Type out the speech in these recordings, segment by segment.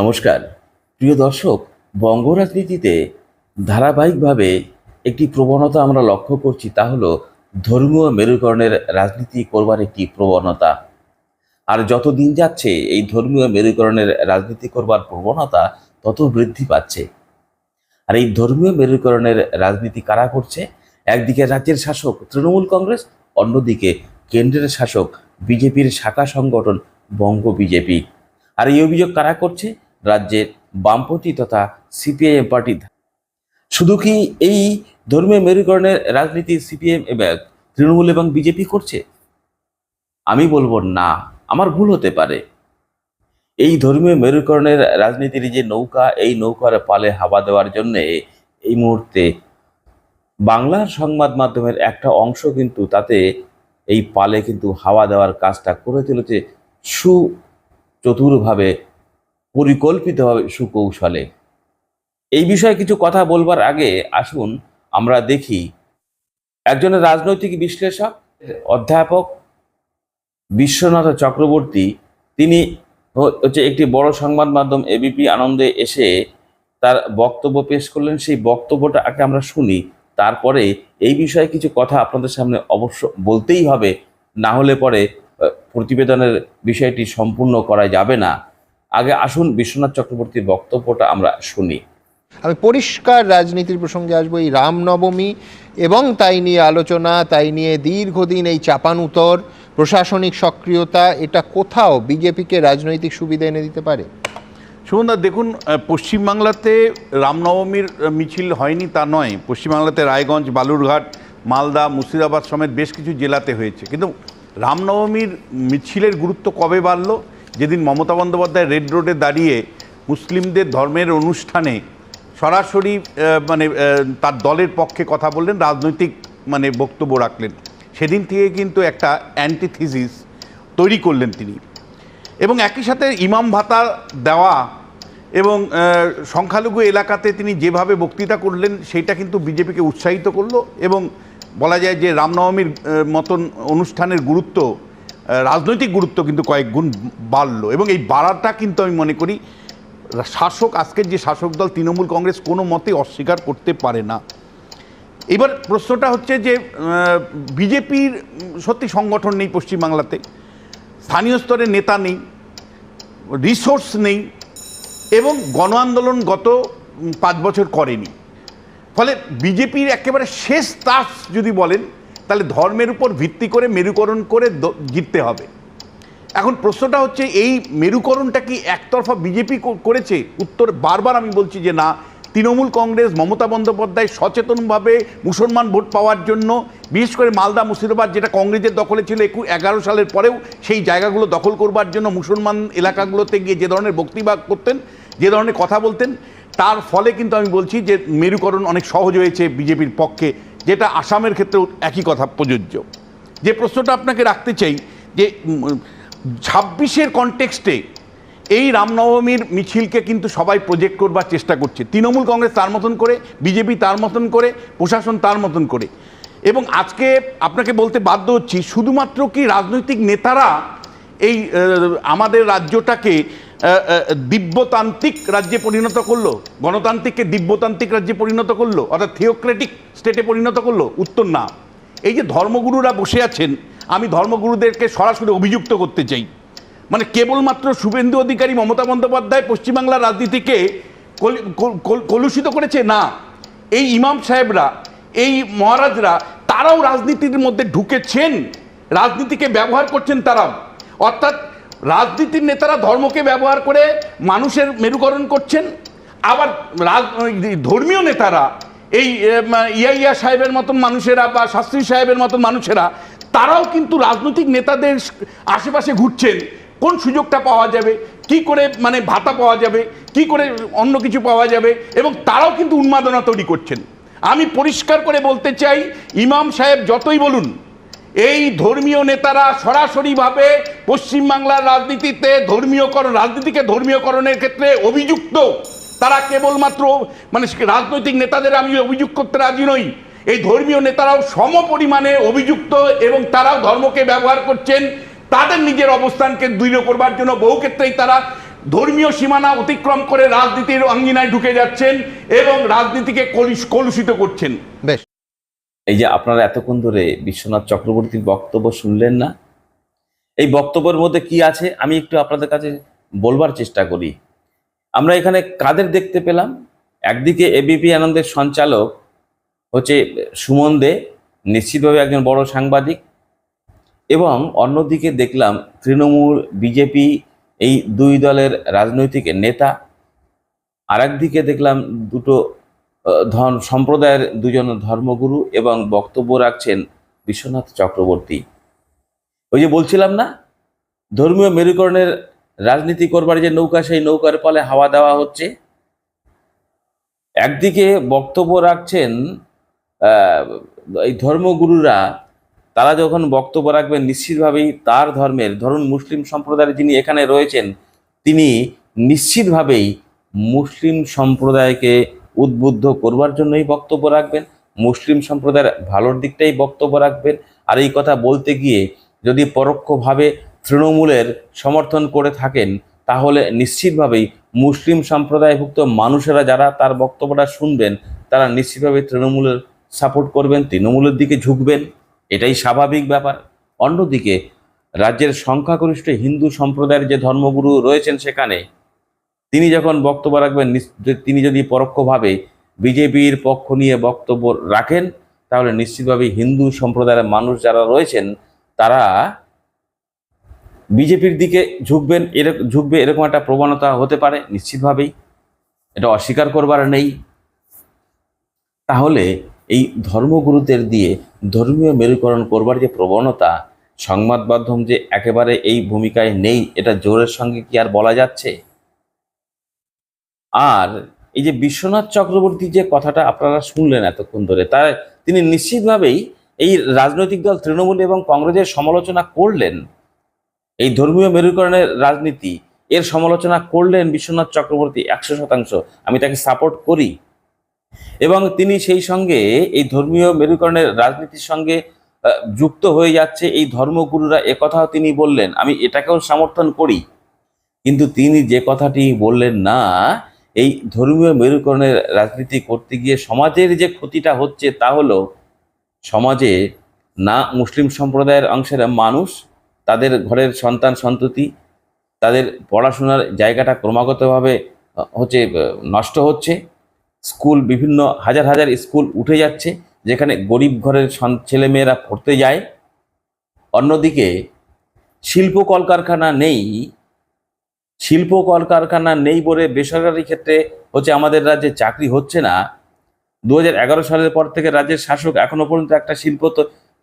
নমস্কার। প্রিয় দর্শক বঙ্গ রাজনীতিতে ধারাবাহিকভাবে একটি প্রবণতা আমরা লক্ষ্য করছি তা হলো ধর্মীয় মেরুকরণের রাজনীতি করবার একটি প্রবণতা। আর যত দিন যাচ্ছে এই ধর্মীয় মেরুকরণের রাজনীতি করবার প্রবণতা তত বৃদ্ধি পাচ্ছে। আর এই ধর্মীয় মেরুকরণের রাজনীতি কারা করছে? একদিকে রাজ্যের শাসক তৃণমূল কংগ্রেস, অন্যদিকে কেন্দ্রের শাসক বিজেপির শাখা সংগঠন বঙ্গ বিজেপি। আর এই অভিযোগ কারা করছে? রাজ্যের বামপন্থী তথা সিপিআইএম পার্টি শুধু কি এই ধর্মীয় মেরুকরণের রাজনীতি সিপিএম এবং তৃণমূল এবং বিজেপি করছে? আমি বলব না, আমার ভুল হতে পারে। এই ধর্মীয় মেরুকরণের রাজনীতির যে নৌকা, এই নৌকার পালে হাওয়া দেওয়ার জন্য এই মুহূর্তে বাংলার সংবাদ মাধ্যমের একটা অংশ কিন্তু তাতে এই পালে কিন্তু হাওয়া দেওয়ার কাজটা করে চলেছে সুচতুরভাবে পরিকল্পিতভাবে সুকৌশলে। এই বিষয়ে কিছু কথা বলবার আগে আসুন আমরা দেখি একজন রাজনৈতিক বিশ্লেষক, অধ্যাপক, বিশ্বনাথ চক্রবর্তী। তিনি হচ্ছে একটি বড় সংবাদ মাধ্যম এবিপি আনন্দে এসে তার বক্তব্য পেশ করলেন। সেই বক্তব্যটা আগে আমরা শুনি, তারপরে এই বিষয়ে কিছু কথা আপনাদের সামনে অবশ্য বলতেই হবে। না হলে পরে প্রতিবেদনের বিষয়টি সম্পূর্ণ করা যাবে না। আগে আসুন বিশ্বনাথ চক্রবর্তীর বক্তব্যটা আমরা শুনি। আমি পরিষ্কার রাজনীতির প্রসঙ্গে আসব এই রামনবমী এবং তাই নিয়ে আলোচনা তাই নিয়ে দীর্ঘদিন এই চাপানুতর প্রশাসনিক সক্রিয়তা এটা কোথাও বিজেপিকে রাজনৈতিক সুবিধা এনে দিতে পারে? সুমনদা দেখুন পশ্চিমবাংলাতে রামনবমীর মিছিল হয়নি তা নয়। পশ্চিমবাংলাতে রায়গঞ্জ বালুরঘাট মালদা মুর্শিদাবাদ সমেত বেশ কিছু জেলাতে হয়েছে। কিন্তু রামনবমীর মিছিলের গুরুত্ব কবে বাড়লো? যেদিন মমতা বন্দ্যোপাধ্যায় রেড রোডে দাঁড়িয়ে মুসলিমদের ধর্মের অনুষ্ঠানে সরাসরি মানে তার দলের পক্ষে কথা বললেন, রাজনৈতিক মানে বক্তব্য রাখলেন। সেদিন থেকে কিন্তু একটা অ্যান্টিথিসিস তৈরি করলেন তিনি। এবং একই সাথে ইমাম ভাতা দেওয়া এবং সংখ্যালঘু এলাকাতে তিনি যেভাবে বক্তৃতা করলেন, সেটা কিন্তু বিজেপিকে উৎসাহিত করল এবং বলা যায় যে রামনবমীর মতন অনুষ্ঠানের গুরুত্ব রাজনৈতিক গুরুত্ব কিন্তু কয়েক গুণ বাড়লো। এবং এই বাড়াটা কিন্তু আমি মনে করি, শাসক, আজকের যে শাসক দল তৃণমূল কংগ্রেস কোনো মতে অস্বীকার করতে পারে না। এবার প্রশ্নটা হচ্ছে যে বিজেপির সত্যি সংগঠন নেই পশ্চিমবাংলাতে, স্থানীয় স্তরে নেতা নেই, রিসোর্স নেই, এবং গণ আন্দোলন গত পাঁচ বছর করেনি। ফলে বিজেপির একেবারে শেষ তাস যদি বলেন তাহলে ধর্মের উপর ভিত্তি করে মেরুকরণ করে জিততে হবে। এখন প্রশ্নটা হচ্ছে, এই মেরুকরণটা কি একতরফা বিজেপি করেছে? উত্তর বারবার আমি বলছি যে না। তৃণমূল কংগ্রেস, মমতা বন্দ্যোপাধ্যায় সচেতনভাবে মুসলমান ভোট পাওয়ার জন্য, বিশেষ করে মালদা, মুর্শিদাবাদ, যেটা কংগ্রেসের দখলে ছিল একু এগারো সালের পরেও, সেই জায়গাগুলো দখল করবার জন্য মুসলমান এলাকাগুলোতে গিয়ে যে ধরনের বক্তৃতা করতেন, যে ধরনের কথা বলতেন, তার ফলে কিন্তু আমি বলছি যে মেরুকরণ অনেক সহজ হয়েছে বিজেপির পক্ষে। যেটা আসামের ক্ষেত্রেও একই কথা প্রযোজ্য। যে প্রশ্নটা আপনাকে রাখতে চাই, যে ছাব্বিশের কনটেক্সটে এই রামনবমীর মিছিলকে কিন্তু সবাই প্রজেক্ট করবার চেষ্টা করছে। তৃণমূল কংগ্রেস তার মতন করে, বিজেপি তার মতন করে, প্রশাসন তার মতন করে। এবং আজকে আপনাকে বলতে বাধ্য হচ্ছি, শুধুমাত্র কি রাজনৈতিক নেতারা এই আমাদের রাজ্যটাকে দিব্যতান্ত্রিক রাজ্যে পরিণত করল, গণতান্ত্রিককে দিব্যতান্ত্রিক রাজ্যে পরিণত করল, অর্থাৎ থিওক্রেটিক স্টেটে পরিণত করল, উত্তর না। এই যে ধর্মগুরুরা বসে আছেন, আমি ধর্মগুরুদেরকে সরাসরি অভিযুক্ত করতে চাই। মানে কেবলমাত্র শুভেন্দু অধিকারী মমতা বন্দ্যোপাধ্যায় পশ্চিমবাংলার রাজনীতিকে কল- কল- কল- কলুষিত করেছে? না। এই ইমাম সাহেবরা, এই মহারাজরা, তারাও রাজনীতির মধ্যে ঢুকেছেন। রাজনীতিকে ব্যবহার করছেন তারাও। অর্থাৎ রাজনীতির নেতারা ধর্মকে ব্যবহার করে মানুষের মেরুকরণ করছেন। আবার ধর্মীয় নেতারা এই এম, ইয়া সাহেবের মতন মানুষেরা বা শাস্ত্রী সাহেবের মতন মানুষেরা তারাও কিন্তু রাজনৈতিক নেতাদের আশেপাশে ঘুরছেন। কোন সুযোগটা পাওয়া যাবে? কি করে মানে ভাতা পাওয়া যাবে? কি করে অন্য কিছু পাওয়া যাবে? এবং তারাও কিন্তু উন্মাদনা তৈরি করছেন। আমি পরিষ্কার করে বলতে চাই ইমাম সাহেব যতই বলুন এই ধর্মীয় নেতারা সরাসরিভাবে পশ্চিমবাংলার রাজনীতিতে ধর্মীয়করণ রাজনীতিকে ধর্মীয়করণের ক্ষেত্রে অভিযুক্ত। তারা কেবলমাত্র মানে রাজনৈতিক নেতাদের আমি অভিযোগ করতে রাজি নই। এই ধর্মীয় নেতারাও সম পরিমাণে অভিযুক্ত এবং তারাও ধর্মকে ব্যবহার করছেন। তাদের নিজের অবস্থানকে দৃঢ় করবার জন্য বহু ক্ষেত্রেই তারা ধর্মীয় সীমানা অতিক্রম করে রাজনীতির অঙ্গিনায় ঢুকে যাচ্ছেন এবং রাজনীতিকে কলুষ, কলুষিত করছেন। বেশ। এই যে আপনারা এতক্ষণ ধরে বিশ্বনাথ চক্রবর্তীর বক্তব্য শুনলেন না, এই বক্তব্যের মধ্যে কি আছে আমি একটু আপনাদের কাছে বলবার চেষ্টা করি। আমরা এখানে কাদের দেখতে পেলাম? একদিকে এবিপি আনন্দের সঞ্চালক হচ্ছে সুমন দে, নিশ্চিতভাবে একজন বড় সাংবাদিক, এবং অন্যদিকে দেখলাম তৃণমূল বিজেপি এই দুই দলের রাজনৈতিক নেতা, আরেকদিকে দেখলাম দুটো সম্প্রদায়ের দুজন ধর্মগুরু এবং বক্তব্য রাখছেন বিশ্বনাথ চক্রবর্তী। ওই যে বলছিলাম না, ধর্মীয় মেরুকরণের রাজনীতি করবার যে নৌকা, সেই নৌকার ফলে হাওয়া দেওয়া হচ্ছে। একদিকে বক্তব্য রাখছেন এই ধর্মগুরুরা, তারা যখন বক্তব্য রাখবেন, নিশ্চিতভাবেই তার ধর্মের, ধরুন মুসলিম সম্প্রদায়ের যিনি এখানে রয়েছেন, তিনি নিশ্চিতভাবেই মুসলিম সম্প্রদায়কে উদ্বুদ্ধ করবার জন্যই বক্তব্য রাখবেন। মুসলিম সম্প্রদায়ের ভালোর দিকটাই বক্তব্য রাখবেন। আর এই কথা বলতে গিয়ে যদি পরোক্ষভাবে তৃণমূলের সমর্থন করে থাকেন, তাহলে নিশ্চিতভাবেই মুসলিম সম্প্রদায়ভুক্ত মানুষেরা যারা তার বক্তব্যটা শুনবেন, তারা নিশ্চিতভাবে তৃণমূলের সাপোর্ট করবেন, তৃণমূলের দিকে ঝুঁকবেন। এটাই স্বাভাবিক ব্যাপার। অন্যদিকে, রাজ্যের সংখ্যাগরিষ্ঠ হিন্দু সম্প্রদায়ের যে ধর্মগুরু রয়েছেন সেখানে তিনি যখন বক্তব্য রাখবেন তিনি যদি পরোক্ষভাবে বিজেপির পক্ষ নিয়ে বক্তব্য রাখেন, তাহলে নিশ্চিতভাবে হিন্দু সম্প্রদায়ের মানুষ যারা রয়েছেন, তারা বিজেপির দিকে ঝুঁকবেন এরকম ঝুঁকবে এরকম একটা প্রবণতা হতে পারে, নিশ্চিতভাবেই। এটা অস্বীকার করবার নেই। তাহলে এই ধর্মগুরুদের দিয়ে ধর্মীয় মেরুকরণ করবার যে প্রবণতা, সংবাদ মাধ্যম যে একেবারে এই ভূমিকায় নেই, এটা জোরের সঙ্গে কি আর বলা যাচ্ছে? আর এই যে বিশ্বনাথ চক্রবর্তী যে কথাটা আপনারা শুনলেন এতক্ষণ ধরে, তার তিনি নিশ্চিতভাবেই এই রাজনৈতিক দল তৃণমূল এবং কংগ্রেসের সমালোচনা করলেন। এই ধর্মীয় মেরুকরণের রাজনীতি, এর সমালোচনা করলেন বিশ্বনাথ চক্রবর্তী একশো শতাংশ। আমি তাকে সাপোর্ট করি। এবং তিনি সেই সঙ্গে এই ধর্মীয় মেরুকরণের রাজনীতির সঙ্গে যুক্ত হয়ে যাচ্ছে। এই ধর্মগুরুরা একথাও তিনি বললেন। আমি এটাকেও সমর্থন করি। কিন্তু তিনি যে কথাটি বললেন না এই ধর্মীয় মেরুকরণের রাজনীতি করতে গিয়ে সমাজের যে ক্ষতিটা হচ্ছে তা হলো, সমাজে না মুসলিম সম্প্রদায়ের অংশের মানুষ, তাদের ঘরের সন্তান সন্ততি, তাদের পড়াশোনার জায়গাটা ক্রমাগতভাবে হচ্ছে নষ্ট হচ্ছে। স্কুল, বিভিন্ন হাজার হাজার স্কুল উঠে যাচ্ছে, যেখানে গরিব ঘরের ছেলেমেয়েরা পড়তে যায়। অন্যদিকে শিল্প কলকারখানা নেই শিল্প কলকারখানা নেই বলে বেসরকারি ক্ষেত্রে হচ্ছে আমাদের রাজ্যে চাকরি হচ্ছে না। দু সালের পর থেকে রাজ্যের শাসক এখনও পর্যন্ত একটা শিল্প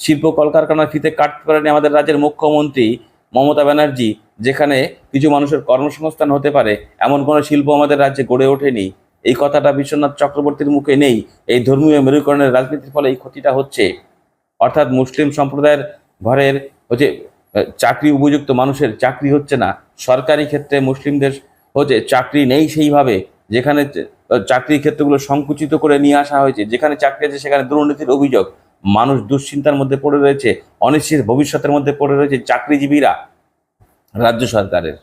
শিল্প কলকারখানার ফিতে কাটতে পারেনি আমাদের রাজ্যের মুখ্যমন্ত্রী মমতা ব্যানার্জি, যেখানে কিছু মানুষের কর্মসংস্থান হতে পারে, এমন কোনো শিল্প আমাদের রাজ্যে গড়ে ওঠেনি। এই কথাটা বিশ্বনাথ চক্রবর্তীর মুখে নেই। এই ধর্মীয় মেরুকরণের রাজনীতির ফলে এই ক্ষতিটা হচ্ছে। অর্থাৎ মুসলিম সম্প্রদায়ের ঘরের হচ্ছে চাকরি উপযুক্ত মানুষের চাকরি হচ্ছে না। সরকারি ক্ষেত্রে মুসলিমদের হচ্ছে চাকরি নেই সেইভাবে, যেখানে চাকরির ক্ষেত্রগুলো সংকুচিত করে নিয়ে আসা হয়েছে, যেখানে চাকরি আছে সেখানে দুর্নীতির অভিযোগ। মানুষ দুশ্চিন্তার মধ্যে পড়ে রয়েছে, অনিশ্চিত ভবিষ্যতের মধ্যে পড়ে রয়েছে চাকরিজীবীরা রাজ্য সরকারের।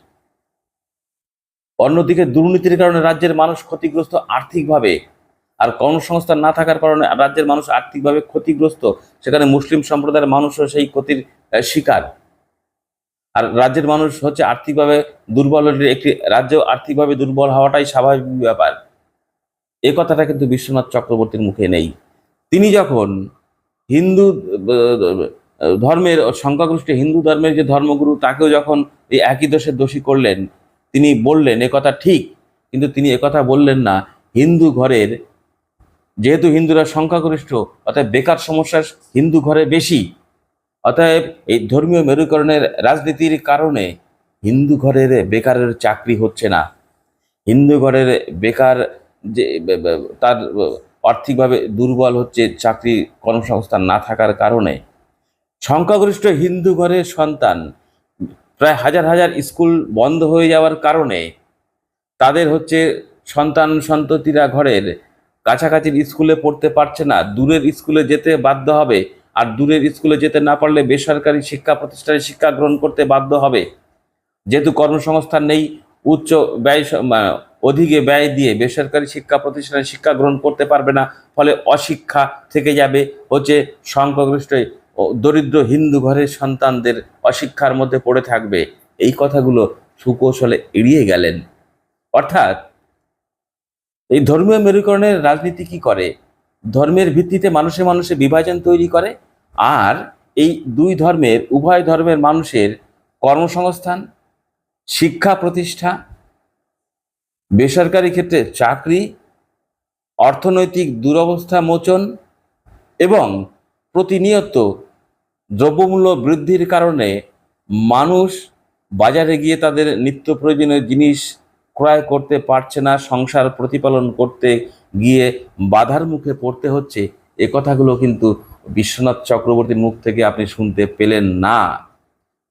অন্যদিকে দুর্নীতির কারণে রাজ্যের মানুষ ক্ষতিগ্রস্ত আর্থিকভাবে, আর কর্মসংস্থান না থাকার কারণে রাজ্যের মানুষ আর্থিকভাবে ক্ষতিগ্রস্ত, সেখানে মুসলিম সম্প্রদায়ের মানুষও সেই ক্ষতির শিকার। আর রাজ্যের মানুষ হচ্ছে আর্থিকভাবে দুর্বল একটি রাজ্য আর্থিকভাবে দুর্বল হওয়াটাই স্বাভাবিক ব্যাপার। এ কথাটা কিন্তু বিশ্বনাথ চক্রবর্তীর মুখে নেই। তিনি যখন হিন্দু, ধর্মের সংখ্যাগরিষ্ঠ হিন্দু ধর্মের যে ধর্মগুরু, তাকেও যখন এই একই দোষের দোষী করলেন, তিনি বললেন, এ কথা ঠিক। কিন্তু তিনি একথা বললেন না। হিন্দু ঘরের, যেহেতু হিন্দুরা সংখ্যাগরিষ্ঠ অর্থাৎ বেকার সমস্যা হিন্দু ঘরে বেশি। অতএব এই ধর্মীয় মেরুকরণের রাজনীতির কারণে হিন্দু ঘরের বেকারের চাকরি হচ্ছে না। হিন্দু ঘরের বেকার যে তার আর্থিকভাবে দুর্বল হচ্ছে, চাকরি কর্মসংস্থান না থাকার কারণে। সংখ্যাগরিষ্ঠ হিন্দু ঘরের সন্তান প্রায় হাজার হাজার স্কুল বন্ধ হয়ে যাওয়ার কারণে তাদের হচ্ছে সন্তান সন্ততিরা ঘরের কাছাকাছির স্কুলে পড়তে পারছে না, দূরের স্কুলে যেতে বাধ্য হবে। আর দূরের স্কুলে যেতে না পারলে বেসরকারি শিক্ষা প্রতিষ্ঠানে শিক্ষা গ্রহণ করতে বাধ্য হবে। যেহেতু কর্মসংস্থান নেই, উচ্চ ব্যয় অধিকে ব্যয় দিয়ে বেসরকারি শিক্ষা প্রতিষ্ঠানে শিক্ষা গ্রহণ করতে পারবে না, ফলে অশিক্ষা থেকে যাবে। হচ্ছে সংখ্যাগরিষ্ঠ দরিদ্র হিন্দু ঘরের সন্তানদের অশিক্ষার মধ্যে পড়ে থাকবে। এই কথাগুলো সুকৌশলে এড়িয়ে গেলেন। অর্থাৎ এই ধর্মীয় মেরুকরণের রাজনীতি কি করে? ধর্মের ভিত্তিতে মানুষে মানুষে বিভাজন তৈরি করে, আর এই দুই ধর্মের, উভয় ধর্মের মানুষের কর্মসংস্থান, শিক্ষা প্রতিষ্ঠা, বেসরকারি ক্ষেত্রে চাকরি, অর্থনৈতিক দুরবস্থা মোচন এবং প্রতিনিয়ত দ্রব্যমূল্য বৃদ্ধির কারণে মানুষ বাজারে গিয়ে তাদের নিত্য প্রয়োজনীয় জিনিস ক্রয় করতে পারছে না, সংসার প্রতিপালন করতে গিয়ে বাধার মুখে পড়তে হচ্ছে, এ কথাগুলো কিন্তু বিশ্বনাথ চক্রবর্তীর মুখ থেকে আপনি শুনতে পেলেন না।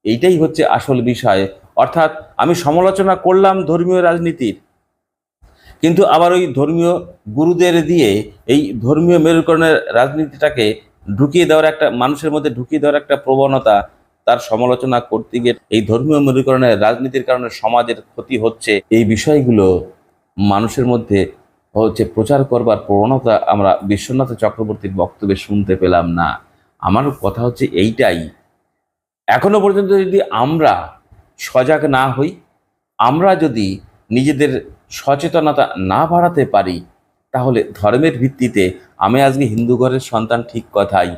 এইটাই হচ্ছে আসল বিষয়। অর্থাৎ আমি সমালোচনা করলাম ধর্মীয় রাজনীতির, কিন্তু আবার ওই ধর্মীয় গুরুদের দিয়ে এই ধর্মীয় মেরুকরণের রাজনীতিটাকে ঢুকিয়ে দেওয়ার একটা, মানুষের মধ্যে ঢুকিয়ে দেওয়ার একটা প্রবণতা তার সমালোচনা করতে গিয়ে এই ধর্মীয় মেরুকরণের রাজনীতির কারণে সমাজের ক্ষতি হচ্ছে। এই বিষয়গুলো মানুষের মধ্যে হচ্ছে প্রচার করবার প্রবণতা আমরা বিশ্বনাথ চক্রবর্তীর বক্তব্যে শুনতে পেলাম না। আমার কথা হচ্ছে এইটাই। এখনও পর্যন্ত যদি আমরা সজাগ না হই, আমরা যদি নিজেদের সচেতনতা না বাড়াতে পারি, তাহলে ধর্মের ভিত্তিতে আমি আজকে হিন্দু ঘরের সন্তান ঠিক কথাই।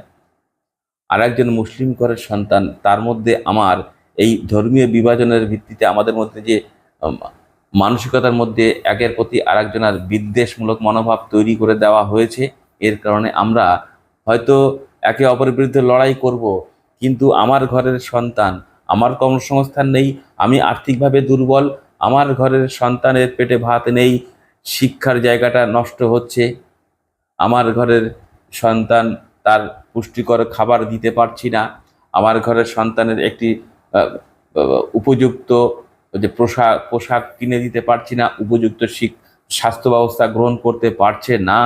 আর একজন মুসলিম ঘরের সন্তান, তার মধ্যে আমার এই ধর্মীয় বিভাজনের ভিত্তিতে আমাদের মধ্যে যে মানসিকতার মধ্যে একের প্রতি আরেকজনের বিদ্বেষমূলক মনোভাব তৈরি করে দেওয়া হয়েছে। এর কারণে আমরা হয়তো একে অপরের বিরুদ্ধে লড়াই করব, কিন্তু আমার ঘরের সন্তান, আমার কর্মসংস্থান নেই, আমি আর্থিকভাবে দুর্বল, আমার ঘরের সন্তানের পেটে ভাত নেই, শিক্ষার জায়গাটা নষ্ট হচ্ছে, আমার ঘরের সন্তান তার পুষ্টিকর খাবার দিতে পারছি না, আমার ঘরের সন্তানের একটি উপযুক্ত যে পোশাক পোশাক কিনে দিতে পারছি না, উপযুক্ত স্বাস্থ্য ব্যবস্থা গ্রহণ করতে পারছে না।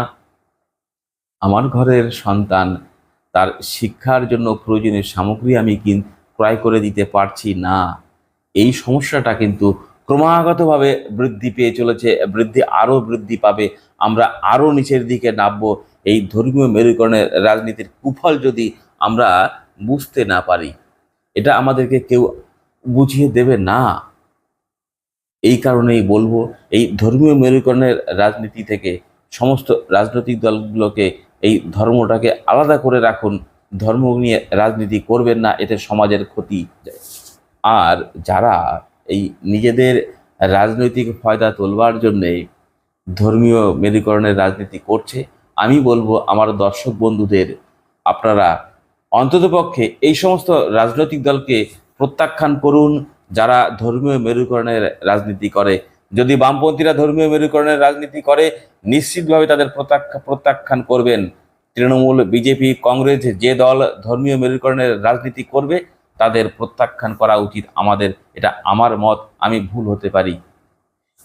আমার ঘরের সন্তান, তার শিক্ষার জন্য প্রয়োজনীয় সামগ্রী আমি কিন ক্রয় করে দিতে পারছি না। এই সমস্যাটা কিন্তু ক্রমাগতভাবে বৃদ্ধি পেয়ে চলেছে, বৃদ্ধি আরও বৃদ্ধি পাবে। আমরা আরও নিচের দিকে নামবো। এই ধর্মীয় মেরুকরণের রাজনীতির কুফল যদি আমরা বুঝতে না পারি, এটা আমাদেরকে কেউ বুঝিয়ে দেবে না। এই কারণেই বলব, এই ধর্মীয় মেরুকরণের রাজনীতি থেকে সমস্ত রাজনৈতিক দলগুলোকে এই ধর্মটাকে আলাদা করে রাখুন। ধর্ম নিয়ে রাজনীতি করবেন না, এতে সমাজের ক্ষতি আর যারা এই নিজেদের রাজনৈতিক ফায়দা তোলবার জন্যে ধর্মীয় মেরুকরণের রাজনীতি করছে, আমি বলব আমার দর্শক বন্ধুদের, আপনারা অন্ততপক্ষে এই সমস্ত রাজনৈতিক দলকে প্রত্যাখ্যান করুন যারা ধর্মীয় মেরুকরণের রাজনীতি করে, যদি বামপন্থীরা ধর্মীয় মেরুকরণের রাজনীতি করে, নিশ্চিতভাবে তাদের প্রত্যাখ্যা প্রত্যাখ্যান করবেন। তৃণমূল, বিজেপি, কংগ্রেস যে দল ধর্মীয় মেরুকরণের রাজনীতি করবে, তাদের প্রত্যাখ্যান করা উচিত আমাদের। এটা আমার মত, আমি ভুল হতে পারি।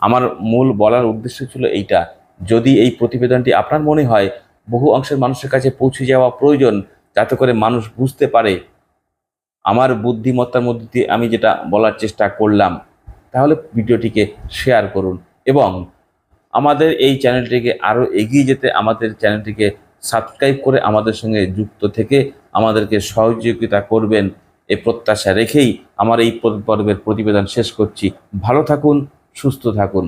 আমার মূল বলার উদ্দেশ্য ছিল এইটা, যদি এই প্রতিবেদনটি আপনার মনে হয়, বহু অংশের মানুষের কাছে পৌঁছে যাওয়া প্রয়োজন, যাতে করে মানুষ বুঝতে পারে আমার বুদ্ধিমত্তার মধ্যে দিয়ে আমি যেটা বলার চেষ্টা করলাম, তাহলে ভিডিওটিকে শেয়ার করুন এবং আমাদের এই চ্যানেলটিকে আরও এগিয়ে যেতে আমাদের চ্যানেলটিকে সাবস্ক্রাইব করে আমাদের সঙ্গে যুক্ত থেকে আমাদেরকে সহযোগিতা করবেন এ প্রত্যাশা রেখেই আমার এই পর্বের প্রতিবেদন শেষ করছি। ভালো থাকুন, সুস্থ থাকুন।